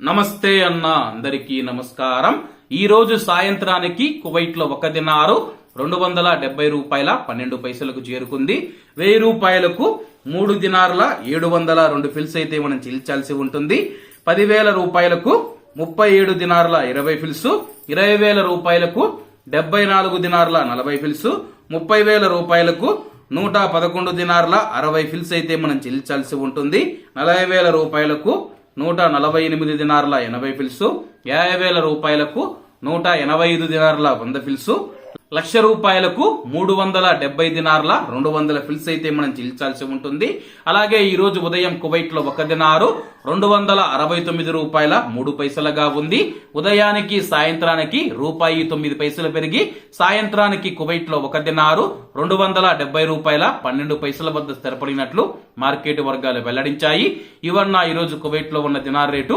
నమస్తే అన్న అందరికీ నమస్కారం. ఈ రోజు సాయంత్రానికి కువైట్లో ఒక దినారు రెండు వందల డెబ్బై రూపాయల పన్నెండు పైసలకు చేరుకుంది. వెయ్యి రూపాయలకు మూడు దినారుల ఏడు వందల రెండు ఫిల్స్ అయితే మనం చెల్లించాల్సి ఉంటుంది. పదివేల రూపాయలకు ముప్పై ఏడు దినారుల ఇరవై ఫిల్స్ ఇరవై వేల రూపాయలకు డెబ్బై నాలుగు దినారుల నలభై ఫిల్స్ ముప్పై వేల రూపాయలకు నూట పదకొండు దినారుల అరవై ఫిల్స్ అయితే మనం చెల్లించాల్సి ఉంటుంది. నలభై వేల రూపాయలకు నూట నలభై ఎనిమిది దినార్ల ఎనభై ఫిల్సు. యాభై వేల రూపాయలకు నూట ఎనభై ఐదు దినార్ల వంద ఫిల్సు. లక్ష రూపాయలకు మూడు వందల డెబ్బై దినార్ల రెండు వందల ఫిల్స్ అయితే మనం చెల్లించాల్సి ఉంటుంది. అలాగే ఈ రోజు ఉదయం కువైట్లో ఒక దినారు రెండు వందల అరవై తొమ్మిది రూపాయల మూడు పైసలుగా ఉంది. ఉదయానికి సాయంత్రానికి రూపాయి తొమ్మిది పైసలు పెరిగి సాయంత్రానికి కువైట్లో ఒక దినారు రెండు వందల డెబ్బై రూపాయల పన్నెండు పైసల వద్ద స్థిరపడినట్లు మార్కెట్ వర్గాలు వెల్లడించాయి. ఇవన్న ఈ రోజు కువైట్లో ఉన్న దినార్ రేటు